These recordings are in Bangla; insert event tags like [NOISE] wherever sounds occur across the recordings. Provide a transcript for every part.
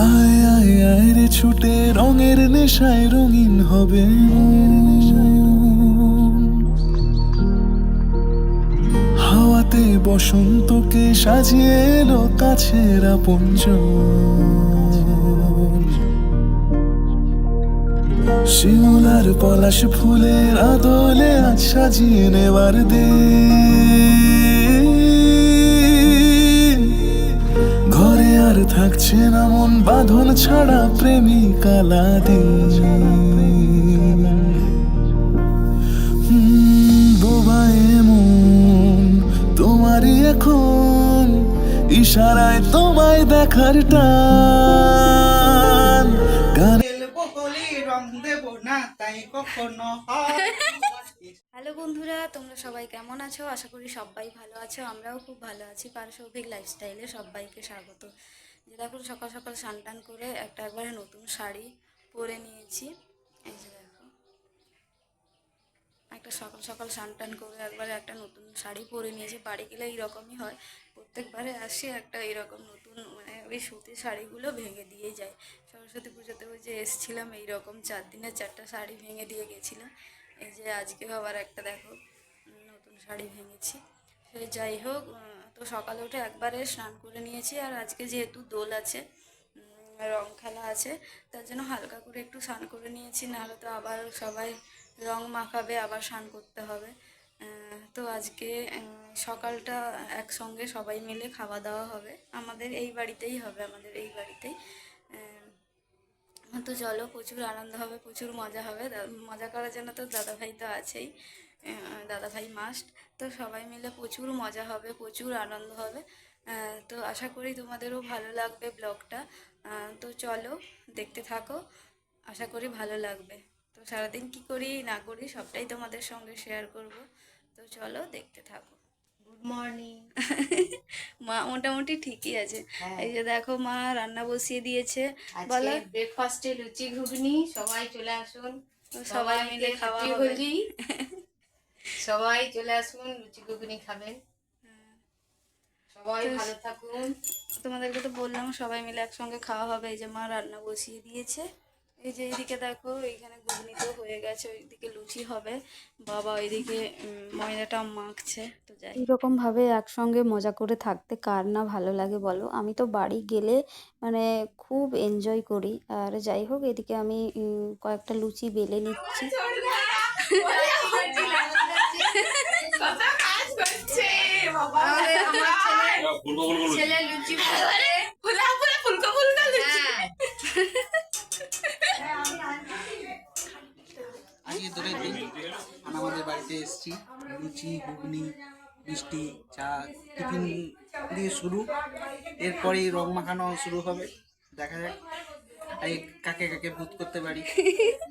আয় আয় আয় রে ছুটে, রঙের নেশায় রঙিন হবে। হাওয়াতে বসন্তকে সাজিয়ে এলো কাছের আপনজ শিমুলার পলাশ ফুলের আদলে আজ সাজিয়ে নেবার দিন থাকছে না মন বাঁধন ছাড়া প্রেমিক আলাদিন হুম, বোবা তোমারই এখন ইশারায় তোমায় দেখার টান। হ্যালো বন্ধুরা তোমরা সবাই কেমন আছো? আশা করি সবাই ভালো আছো আমরাও খুব ভালো আছি। পারসৌভিক লাইফস্টাইলে সবাইকে স্বাগত। যে দেখো সকাল সকাল টান করে একটা একবারে নতুন শাড়ি পরে নিয়েছি। এই যে দেখো। একটা সকাল সকাল টান করে একবারে একটা নতুন শাড়ি পরে নিয়েছি। বাড়ি গেলে এইরকমই হয়। প্রত্যেকবারে আসি একটা এরকম নতুন মানে ওই সুতির শাড়িগুলো ভেঙে দিয়ে যায়। সরস্বতী পুজোতে ওই যে এসছিলাম, এইরকম চার দিনের চারটা শাড়ি ভেঙে দিয়ে গেছিলাম। এই যে আজকেও আবার একটা দেখো, নতুন শাড়ি ভেঙেছি। সে যাই হোক তো সকালে উঠে একবারে স্নান করে নিয়েছি আর আজকে যেহেতু দোল আছে রং খেলা আছে, তার জন্য হালকা করে একটু স্নান করে নিয়েছি, নাহলে তো আবার সবাই রং মাখাবে, আবার স্নান করতে হবে। তো আজকে সকালটা একসঙ্গে সবাই মিলে খাওয়া দাওয়া হবে। আমাদের এই বাড়িতেই হবে, আমাদের এই বাড়িতেই। তো চলো প্রচুর আনন্দ হবে, প্রচুর মজা হবে। মজা করার জন্য তো দাদাভাই তো আছেই। দাদাভাই মাস্ট তো সবাই মিলে প্রচুর মজা হবে প্রচুর আনন্দ হবে। তো আশা করি তোমাদেরও ভালো লাগবে ব্লগটা তো চলো দেখতে থাকো। আশা করি ভালো লাগবে। তো সারাদিন কি করি না করি সবটাই তোমাদের সঙ্গে শেয়ার করব। তো চলো দেখতে থাকো। গুড মর্নিং [LAUGHS] মা মোটামুটি ঠিকই আছে। এই যে দেখো মা রান্না বসিয়ে দিয়েছে। বলো। ব্রেকফাস্টে লুচি ঘুগনি সবাই চলে আসুন। সবাই মিলে খাওয়া হবে। [LAUGHS] সবাই চলে আসুন লুচি ঘুগনি খাবেন। সবাই ভালো থাকুন। তোমাদেরকে তো বললাম সবাই মিলে একসঙ্গে খাওয়া হবে। এই যে মা রান্না বসিয়ে দিয়েছে। এই যে এইদিকে দেখো এইখানে ঘুগনি তো হয়ে গেছে ওইদিকে লুচি হবে। বাবা ওইদিকে ময়দাটা মাখছে তো যাই। এরকম ভাবে একসঙ্গে মজা করে থাকতে কার না ভালো লাগে বলো? আমি তো বাড়ি গেলে মানে খুব এনজয় করি। আর যাই হোক এদিকে আমি কয়েকটা লুচি বেলে নিচ্ছি। ছেলে লুচি। বানাবে। হ্যাঁ। আজকে তোদের দিন। আমাদের বাড়িতে এসেছি। লুচি ঘুগনি মিষ্টি চা টিফিন দিয়ে শুরু। এরপরে রং মাখানো শুরু হবে। দেখা যাক। এই কাকে কাকে ভূত করতে পারি।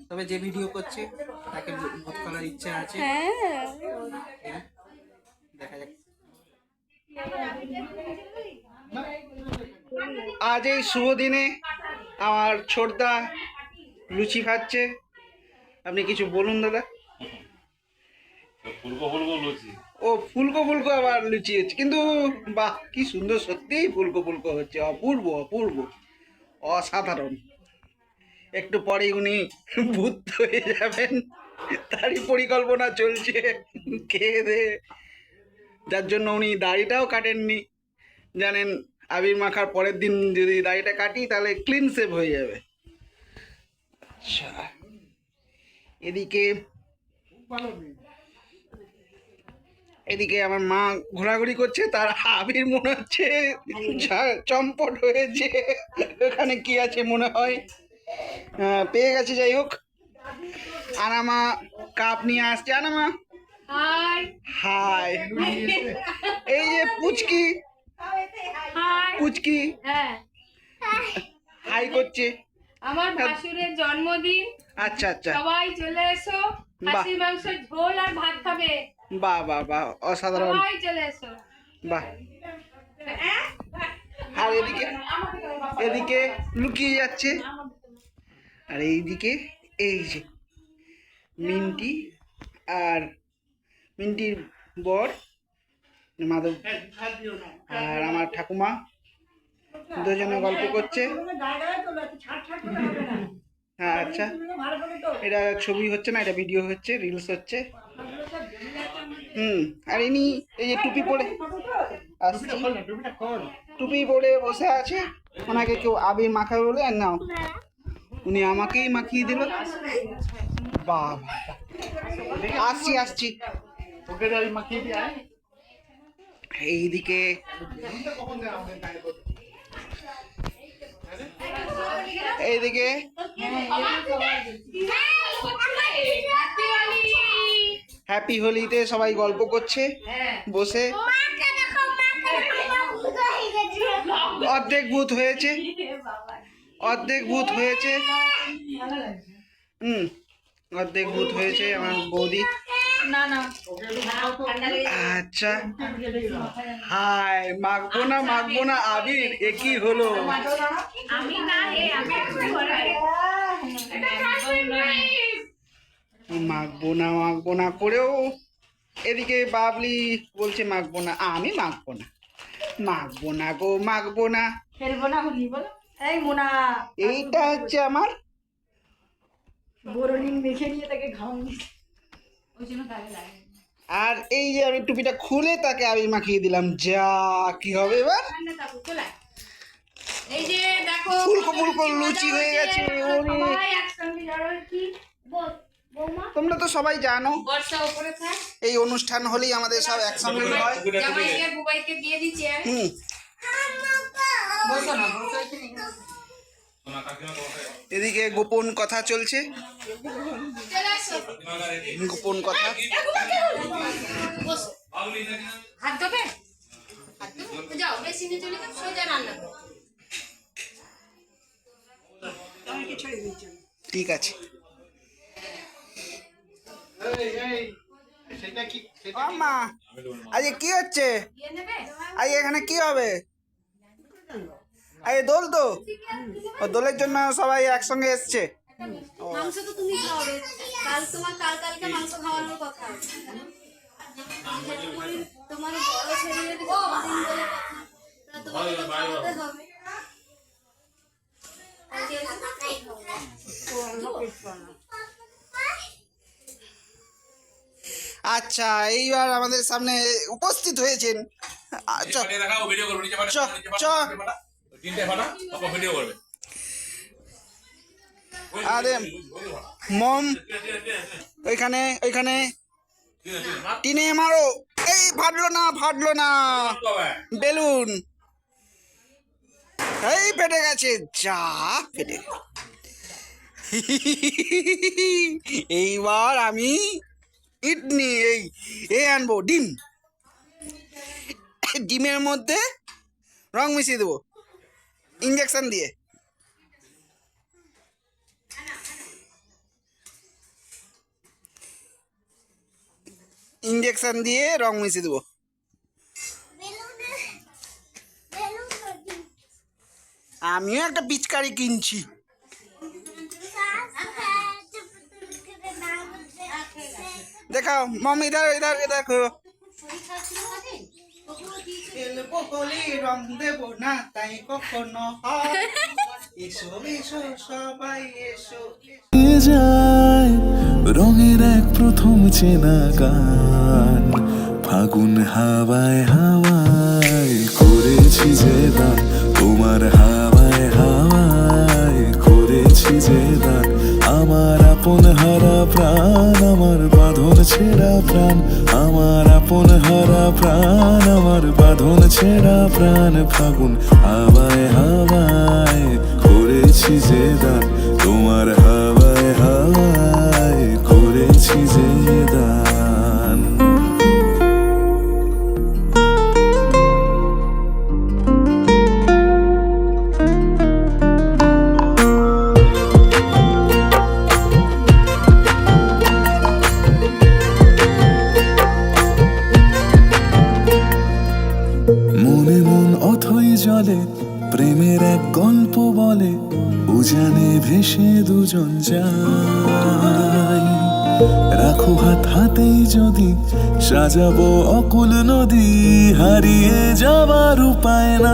তবে যে ভিডিও করছে তাকে ভূত করার ইচ্ছা আছে। হ্যাঁ। দেখা যাক। আজ এই শুভ দিনে আমার ছোটদা লুচি খাচ্ছে। আপনি কিছু বলুন দাদা। ফুলকো ফুলকো লুচি। ও ফুলকো ফুলকো আবার লুচি হচ্ছে। কিন্তু বাহ কি সুন্দর সত্যিই ফুলকো ফুলকো হচ্ছে। অপূর্ব অপূর্ব অসাধারণ। একটু পরে উনি ভূত হয়ে যাবেন। তারই পরিকল্পনা চলছে। খেয়ে দে। যার জন্য উনি দাড়িটাও কাটেননি। জানেন, আবির মাখার পরের দিন যদি দাড়িটা কাটি, তাহলে ক্লিন সেভ হয়ে যাবে। আচ্ছা এদিকে এদিকে আমার মা ঘোরাঘুরি করছে, তার আবির মনে হচ্ছে চম্পট হয়েছে। ওখানে কি আছে মনে হয়? পেয়ে গেছে, যাই হোক। আনামা কাপ নিয়ে আসছে। আনামা হাই হাই এই যে পুচকি। পুচকি। হ্যাঁ। হাই করছে। আমার ভাসুরের জন্মদিন। আচ্ছা আচ্ছা। সবাই চলে এসো। খাসির মাংস ঝোল আর ভাত খাবে। বাহ বাহ বাহ। অসাধারণ। সবাই চলে এসো। বাহ। আর এদিকে এদিকে লুকিয়ে যাচ্ছে। আর এইদিকে এই যে মিন্টি আর মিন্টির বর, মাধব আর আমার ঠাকুমা। দুজনে গল্প করছে। হ্যাঁ আচ্ছা। এটা ছবি হচ্ছে না, এটা ভিডিও হচ্ছে রিলস হচ্ছে। হুম, আর ইনি এই যে টুপি পরে আসছি। টুপি পরে বসে আছে। ওনাকে কেউ আবির মাখাবে বলে, আর নাও। উনি আমাকেই মাখিয়ে দিল। বাবা আসছি আসছি। এইদিকে এইদিকে হ্যাপি হোলিতে সবাই গল্প করছে, বসে। অর্ধেক ভূত হয়েছে। অর্ধেক ভূত হয়েছে। হুম, অর্ধেক ভূত হয়েছে আমার বৌদি। আচ্ছা। হাই মাখবো না মাখবো না আবির এ কি হলো মাখবো না মাখবো না করেও এদিকে বাবলি বলছে মাখবো না আমি মাখবো না। মাখবো না গো মাখবো না। খেলব না হলি বলো। এই মোনা। এইটা হচ্ছে আমার বোরলিন মেখে নিয়ে তাকে ঘাম আর এই যে আমি টুপিটা খুলে তাকে আবির মাখিয়ে দিলাম। যা কি হবে এবার? এই যে দেখো ফুলকো ফুলকো লুচি হয়ে গেছে। তোমরা তো সবাই জানো। বর্ষা উপরে থাক। এই অনুষ্ঠান হলেই আমাদের সব একসঙ্গে হয়। হুম। এদিকে গোপন কথা চলছে। গোপন কথা। ঠিক আছে। আজকে কি হচ্ছে? দিয়ে আজ এখানে কি হবে? আজ দোল তো। ও দোলের জন্য সবাই একসঙ্গে এসছে। মাংস তো তুমি খাওয়াবে কাল তোমার কাল কালকে মাংস খাওয়ানোর কথা। তোমার বড় শরীরের কথা। তা তোমাকে তো খাওয়াতে হবে। আচ্ছা এইবার আমাদের সামনে উপস্থিত হয়েছেন। আ, চ। ভিডিও করবে। আরে। মম ওইখানে ওইখানে। টিনে মারো। এই ফাটলো না ফাটলো না। বেলুন। এই ফেটে গেছে। যা ফেটে এইবার আমি ইডনি এই এ আনব ডিম। ডিমের মধ্যে রং মিশিয়ে দেবো। ইঞ্জেকশন দিয়ে। ইঞ্জেকশন দিয়ে রং মিশিয়ে দেবো। আমিও একটা পিচকারি কিনছি। দেখাও, মম, ইধার ইধার দেখো রঙের এক প্রথম চেনা গান ফাগুন হাওয়ায় হাওয়ায় করেছি যে দান। তোমার হাওয়ায় হাওয়ায় করেছি যে দান। আমার আপন হারা প্রাণ, আমার বাঁধন ছেঁড়া প্রাণ। আমার আপন হারা প্রাণ, আমার বাঁধন ছেঁড়া প্রাণ। ফাগুন হাওয়ায় হাওয়ায় করেছি যে দান। যদি সাজাবো অকুল নদী হারিয়ে যাবার উপায় না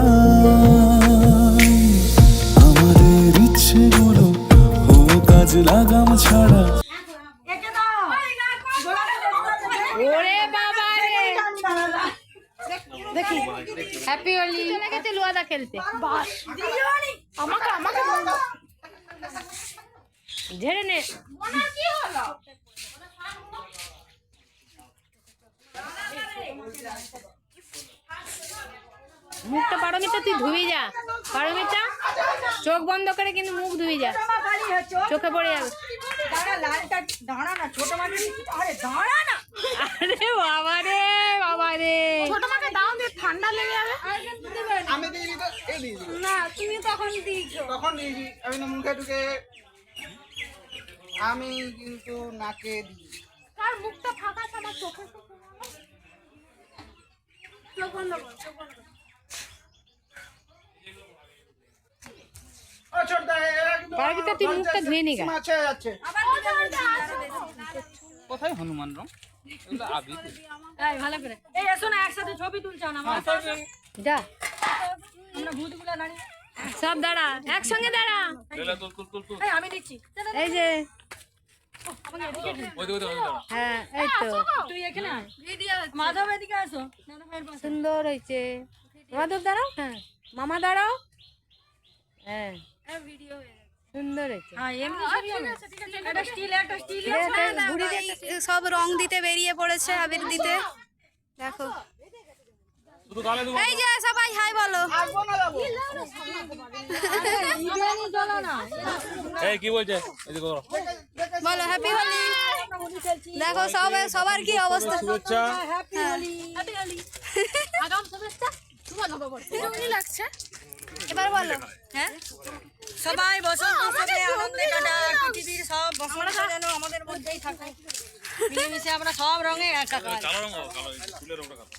আমাদের ইচ্ছেগুলো হোক আজ লাগাম ছাড়া। বাবা দেখি হ্যাপি হোলি চলে গেছে লুয়াদা খেলতে আমাকে আমাকে ঝেড়ে নে মুখটা পারমিতা তুই ধুবি যা। পারমিতা চোখ বন্ধ করে কিন্তু মুখ ধুবি যা। চোখে পড়ে যাবে। দাঁড়া লালটা দাঁড়া না ছোট মাছ আরে দাঁড়া না আরে বাবা রে বাবা রে। ছোট মাকে দাও দিয়ে ঠান্ডা লেগে যাবে আমি দিয়ে দিই তো এই দিয়ে দিই না তুমি তখন দিয়েছ তখন দিয়েছি আমি মুখে ঢুকে আমি কিন্তু নাকে দিই। তার মুখটা ফাঁকা আমার চোখে চোখ বন্ধ কর, চোখ বন্ধ কর। ও ছোটদা একদম পারবিতা, তুই মুখটা ধুয়ে নি গা। কোথায় হনুমান রং? এগুলো আবি এই ভালো করে। এই এসো না একসাথে ছবি তুলছো না যা। আমরা ভূতগুলো দাঁড়িয়ে সব দাঁড়া একসঙ্গে দাঁড়া। আমি এই যে। হ্যাঁ এই তো। তুই এখানে মাধব এদিকে আসো। দাদা ভাইয়ের পাশে। সুন্দর হয়েছে। মাধব দাঁড়াও। হ্যাঁ মামা দাঁড়াও। হ্যাঁ সুন্দর হয়েছে। হ্যাঁ। সব রং দিতে বেরিয়ে পড়েছে আবির দিতে। দেখো। এই যে সবাই হাই বলো। এই কি বলছে? বলো। হ্যাপি হোলি দেখো সব সবার কি অবস্থা? শুভেচ্ছা। হ্যাপি হোলি হ্যাপি হোলি আগাম শুভেচ্ছা শুভ নববর্ষ লাগছে। এবার বলো হ্যাঁ? সবাই বসন্ত উৎসবে আনন্দে কাটাক পৃথিবীর সব বসন্ত যেন আমাদের মধ্যেই থাকে। মিলেমিশে আমরা সব রঙে একাকার কালো রঙ কালো ফুলের রঙটা কালো।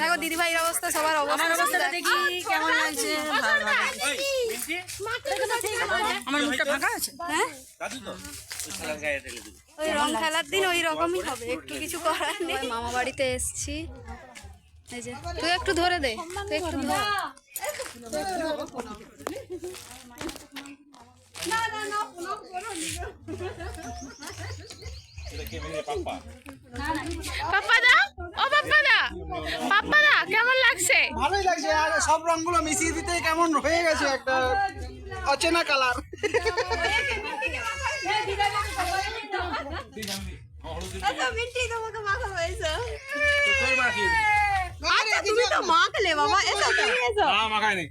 দেখো দিদি ভাইয়ের অবস্থা সবার অবস্থা অবস্থাটা দেখি কেমন লাগছে? ভালো আমার মুখটা ফাঁকা আছে? হ্যাঁ? দাদু তো ওই রং খেলার দিন ওই রকমই হবে একটু কিছু করার নেই। মামা বাড়িতে এসছি। এই যে তুই একটু ধরে দে তুই একটু ধরে এটা কে মেরে পাপ্পা পাপ্পা দা ও পাপ্পা দা কেমন লাগছে? ভালোই লাগছে আর সব রংগুলো মিশিয়ে দিতে কেমন হয়ে গেছে একটা অচেনা কালার তোর মা কি আচ্ছা তুমি তো মাখলে বাবা এসো তুমি এসো। না মাখায়নি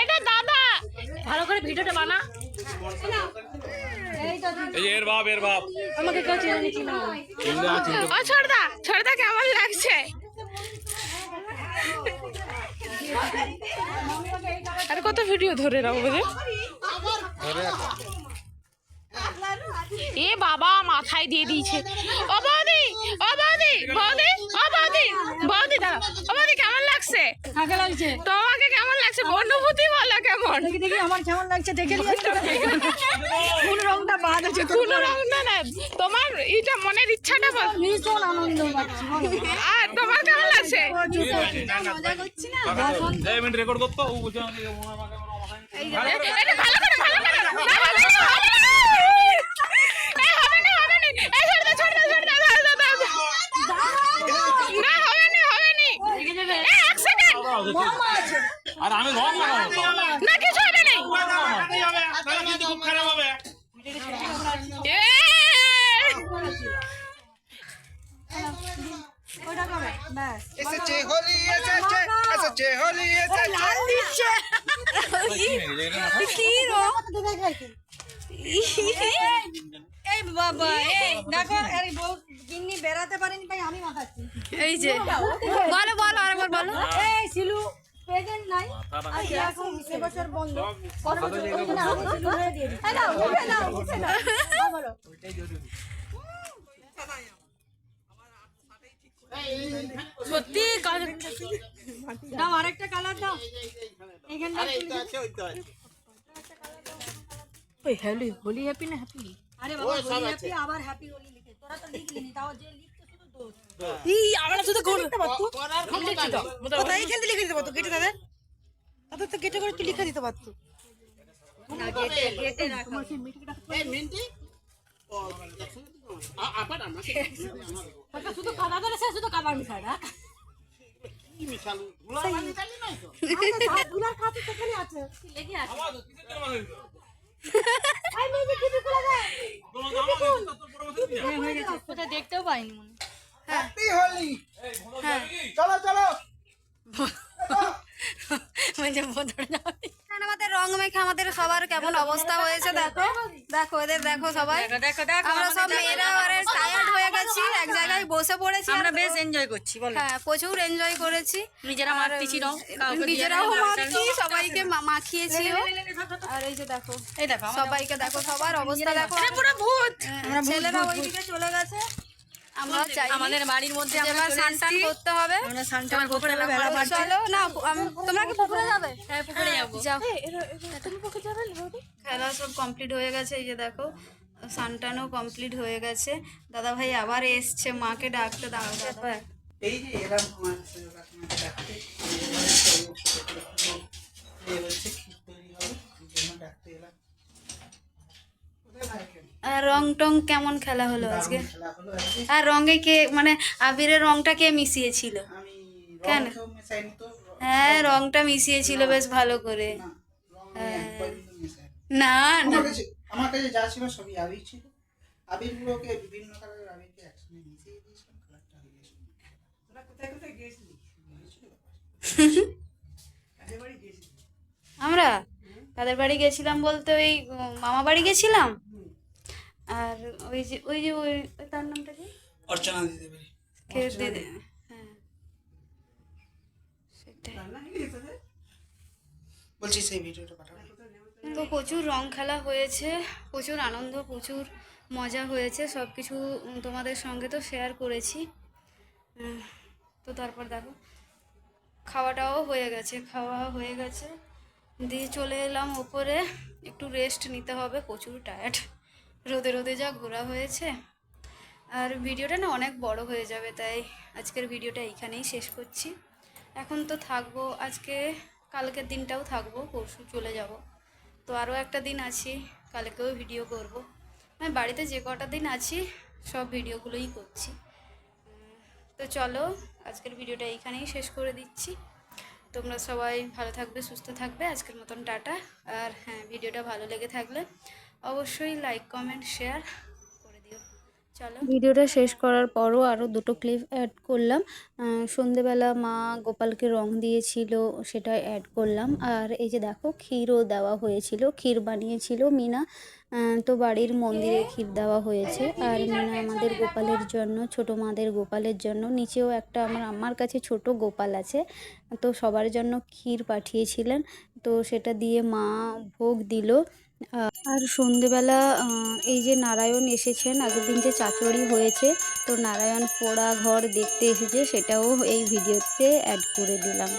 এটা দাদা। ভালো করে ভিডিওটা বানা। এই যে এর বাপ এর বাপ। আমাকে কেউ চিনে নিচ্ছি না চিনতে না। চিনতে ও ছড়দা ছড়দা কেমন লাগছে? আর কত ভিডিও ধরে রাখব যে এ বাবা মাথায় দিয়ে দিয়েছে। ও বৌদি ও বৌদি বৌদি ও বৌদি বৌদি দাঁড়া ও বৌদি কেমন লাগছে? ফাঁকা লাগছে তোমাকে কেমন লাগছে অনুভূতি বলো কেমন দেখি দেখি আমার কেমন লাগছে দেখে কোন রংটা বাদ আছে কোনো রকম না না তোমার এটা মনের ইচ্ছাটা বল ভীষণ আনন্দ পাচ্ছি আর তোমার কেমন লাগছে এই মিনিট রেকর্ড করতো ও বলছে আমাকে ভালো করে ভালো করে না, হবে না, হবে না। এ, হবে না, হবে না। এ, ছেড়ে দাও, ছেড়ে দাও, ছেড়ে দাও, দাও, দাও, দাও, দাও। না, হবে না, হবে না। এ, এক সেকেন্ড। আর আমি রং লাগাবো তো। না, কিছু হবে না। লাগাতেই হবে, তাহলে কিন্তু খুব খারাপ হবে এ, ওইটা কবে ব্যাস এসেছে হোলি এসেছে এসেছে হোলি এসেছে কি রং এই বাবা এই দেখো এই বউ গিন্নি বেড়াতে পারেনি ভাই আমি মাখাচ্ছি এই যে বলো বলো আরেকবার বলো। এই সিলু প্রেজেন্ট নাই। এখন এবছর বন্ধ। বছর দিয়ে উঠে উঠে সত্যি দাও আরেকটা কালার দাও। ওই হ্যালি হোলি হ্যাপি না হ্যাপি? আরে বাবা হোলি হ্যাপি আবার হ্যাপি হোলি লিখে। তোরা তো লিখলি নি তাও যে এই আমরা শুধু করতে কোথায়? লিখে দিতে পারতো গেটে তাদের? তো গেটে করে তুই লিখে দিতে পারতো। শুধু কাদা ধরে শুধু মিশায় না? দেখতেও পাইনি মনে হ্যাপি হোলি চলো চলো। মানে বোধরে যাবে। আমাদের রং মেখে আমাদের সবার কেমন অবস্থা হয়েছে দেখো। দেখো। এদের দেখো সবাই। দেখো দেখো আমরা সব মেয়েরা টায়ার্ড হয়ে গেছি এক জায়গায় বসে পড়েছি আমরা বেশ এনজয় করছি বলো। হ্যাঁ প্রচুর এনজয় করেছি। নিজেরা মারতেছি রং কাউকে নিজেরাও দিলাম, সবাইকে মা- মাখিয়েছিও। আর এই যে দেখো এই দেখো সবাইকে দেখো সবার অবস্থা দেখো। পুরো ভূত। হ্যাঁ, ছেলেরা ওইদিকে চলে গেছে। আমরা চাই আমাদের বাড়ির মধ্যে আমরা স্নান করতে হবে। আমরা সানটান পুকুরে বেলা বাড়ছে চলো না আমি- তোমরা কি পুকুরে যাবে? হ্যাঁ পুকুরে যাব। যাও। খেলা সব কমপ্লিট হয়ে গেছে এই যে দেখো সানটানও কমপ্লিট হয়ে গেছে। দাদা ভাই আবার এসছে মাকে ডাকতে দাঁড়ো দাদা। এই যে এরা আমার কাকিমাকে ডাকতে এই হচ্ছে ক্ষীর তৈরি হবে এই জন্য ডাকতে এলাম কোথায় নারকেল? আর রং টং কেমন খেলা হলো আজকে? আর রঙে কে মানে আবিরের রংটা কে মিশিয়েছিল? আমি কেন? হ্যাঁ রংটা মিশিয়েছিল বেশ ভালো করে। না মেশাইনি। না না। আমার কাছে যা ছিল সবই আবির ছিল। আবিরগুলোকে বিভিন্ন কালারের আবিরকে একসঙ্গে মিশিয়ে দিয়েছিলাম কালারটা হয়ে গেছিল। তোরা কোথায় কোথায় গিয়েছিলি? আমরা? তাদের বাড়ি গেছিলাম বলতে ওই মামা বাড়ি গেছিলাম? আর ওই যে ওই যে ওই তার নামটা কি? অর্চনা দিতে পারি কে দিদি? হ্যাঁ। সেটাই। বলছি সেই ভিডিওটা পাঠাবো তো প্রচুর রং খেলা হয়েছে প্রচুর আনন্দ প্রচুর মজা হয়েছে সব কিছু তোমাদের সঙ্গে তো শেয়ার করেছি। তো তারপর দেখো খাওয়াটাও হয়ে গেছে খাওয়া হয়ে গেছে। দিয়ে চলে এলাম ওপরে একটু রেস্ট নিতে হবে প্রচুর টায়ার্ড রোদে রোদে যা ঘোরা হয়েছে। আর ভিডিওটা না অনেক বড় হয়ে যাবে, তাই আজকের ভিডিওটা এইখানেই শেষ করছি। এখন তো থাকব, আজকে কালকের দিনটাও থাকব, পরশু চলে যাব। তো আরও একটা দিন আছি, কালকেও ভিডিও করব। আমি বাড়িতে যে কটা দিন আছি, সব ভিডিওগুলোই করছি। তো চলো, আজকের ভিডিওটা এইখানেই শেষ করে দিচ্ছি। তোমরা সবাই ভালো থাকবে, সুস্থ থাকবে। আজকের মতন টাটা। আর হ্যাঁ ভিডিওটা ভালো লেগে থাকলে অবশ্যই লাইক কমেন্ট শেয়ার করে দিও। চলো। ভিডিওটা শেষ করার পরও আরও দুটো ক্লিপ অ্যাড করলাম। সন্ধেবেলা মা গোপালকে রং দিয়েছিল সেটা অ্যাড করলাম। আর এই যে দেখো ক্ষীরও দেওয়া হয়েছিল ক্ষীর বানিয়েছিল মিনা। তো বাড়ির মন্দিরে ক্ষীর দেওয়া হয়েছে। আর মিনা আমাদের গোপালের জন্য ছোট মাদের গোপালের জন্য। নিচেও একটা আমার আমার কাছে ছোট গোপাল আছে তো সবার জন্য ক্ষীর পাঠিয়েছিলেন। তো সেটা দিয়ে মা ভোগ দিল। আর সন্ধেবেলা এই যে নারায়ণ এসেছেন, আগের দিন যে চাচড়ি হয়েছে, তো নারায়ণ পোড়া ঘর দেখতে এসেছে, সেটাও এই ভিডিওতে অ্যাড করে দিলাম।